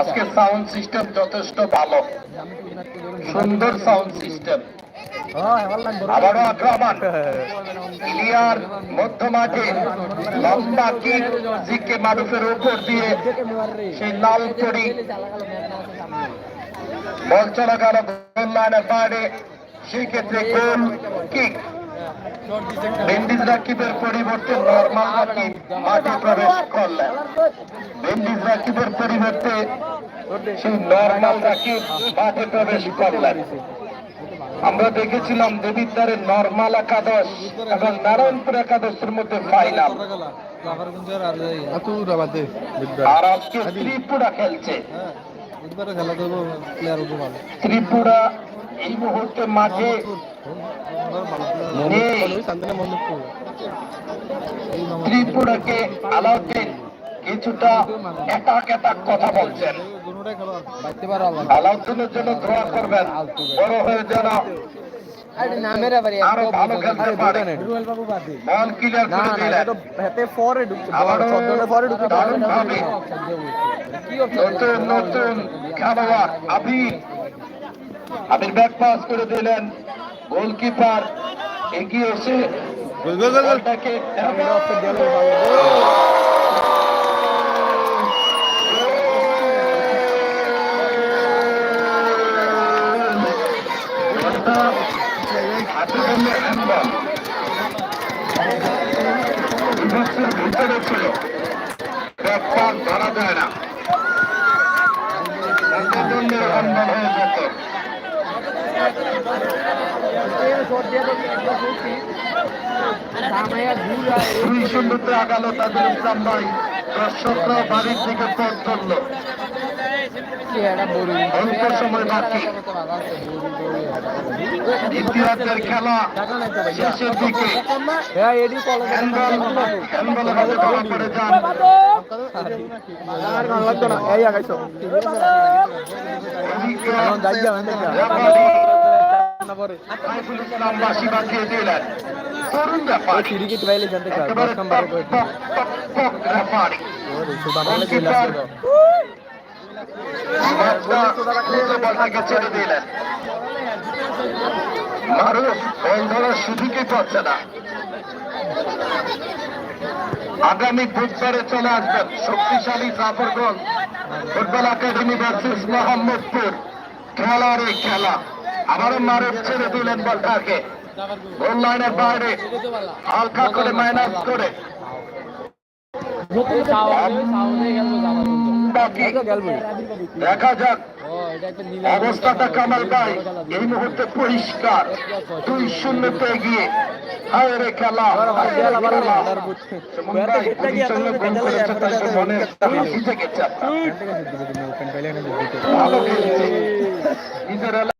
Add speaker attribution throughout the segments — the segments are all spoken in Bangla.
Speaker 1: আজকে সাউন্ড সিস্টেম যথেষ্ট ভালো। সুন্দর সাউন্ড সিস্টেম আবারও আক্রমণ। ক্লিয়ার লম্বা কিক জিকে মানুষের উপর দিয়ে সেই লাল তরি বল চলা গেল গোল লাইনের বাইরে সেই ক্ষেত্রে গোল কিক। বেন্ডিজ রাকিবের পরিবর্তে নর্মাল রাকিব মাঠে প্রবেশ করলেন বেন্ডিজ রাকিবের পরিবর্তে সেই নর্মাল রাকিব মাঠে প্রবেশ করলেন আমরা দেখেছিলাম দেবিদ্বারের নর্মাল একাদশ এবং নারায়ণপুর একাদশের মধ্যে ফাইনাল আর আজকে ত্রিপুরা খেলছে। ত্রিপুরা এই মুহূর্তে মাঠে ত্রিপুরাকে আলাউদ্দিন কিছুটা একাক একাক কথা বলছেন। আলাউদ্দিনের জন্য দোয়া করবেন। বড় হয়ে যেন আরও ভালো খেলতে পারে। বল ক্লিয়ার করে দিলেন। নতুন নতুন খেলোয়াড় আবির। আবির ব্যাক পাস করে দিলেন। গোলকিপার এগিয়ে এসে বলটাকে ভিতরে ছিল ধরা যায় না। হ্যান্ডবল হয়ে যেত দুই শূন্যতে আগালো তাদের ইসলাম ভাই। দর্শকরা বাড়ির দিকে পথ চলল অল্প সময় বাকি। ইতিহাসের খেলা শেষের দিকে। হ্যান্ডবলের হাতে ধরা পড়ে যান। এদিকে রেফারি মানুষ বল ধরার সুযোগই পাচ্ছে না। আগামী বুধবারে চলে আসবেন শক্তিশালী Zafarganj football academy versus Mohammadpur. খেলার এই খেলা। আবারও মারুফ ছেড়ে দিলেন বলটাকে। গোল লাইনের বাইরে, হালকা করে মাইনাস করে। দেখা যাক। অবস্থাটা কামাল ভাই, এই মুহূর্তে পরিষ্কার। দুই শূন্যতে এগিয়ে হায় রে খেলা। শূন্য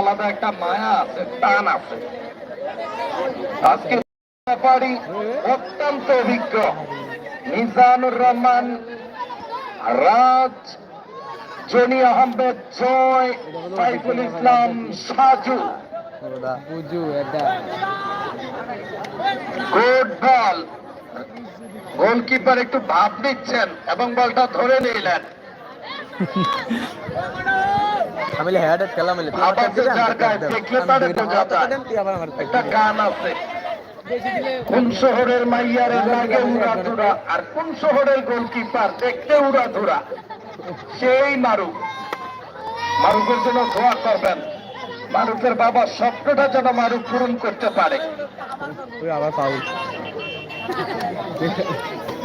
Speaker 1: আলাদা একটা মায়া আছে, টান আছে। আজকে ব্যাপারী অত্যন্ত অভিজ্ঞ। Mizanur Rahman, Raj, Jony Ahmed, Joy, Saiful Islam, Saju. Good ball goalkeeper একটু ভাব নিচ্ছেন এবং বলটা ধরে নিলেন।
Speaker 2: ಆಮೇಲೆ ಹ್ಯಾಡ್ ಕೆಲ ಮೇಲೆ
Speaker 1: ভাব আছে যার গায়ে দেখলে তারে বোঝা যায় একটা গান আছে কোন শহরের মাইয়ারে লাগে উড়াধুরা আর কোন শহরের গোলকিপার দেখতে উড়াধুরা সেই মারুক মারুকের জন্য দোয়া করবেন মারুকের বাবা স্বপ্নটা যেন মারুক পূরণ করতে পারে
Speaker 2: আবার ফাউল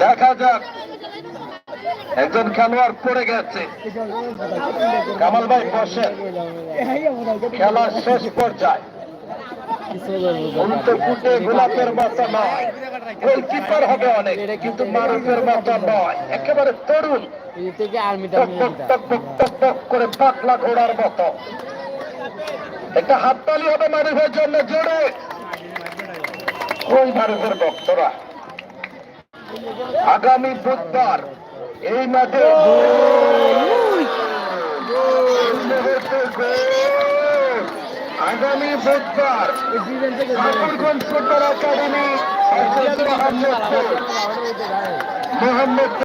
Speaker 1: দেখা যাক একজন খেলোয়াড় পড়ে গেছে। কামাল ভাই বসেন খেলা শেষ পর্যায়ে। গোলাপের মতো নয়। গোলকিপার হবে অনেক, কিন্তু মারুফের মতো নয়। একেবারে তরুণ। করে পাতলা ঘোড়ার মতো। একটা হাততালি হবে মারুফের জন্য, জোরে। ওই মারুফের ভক্তরা? আগামী বুধবার এই মাঠে। আগামী বুধবার ঠাকুরগঞ্জ ফুটবল একাডেমি মোহাম্মদ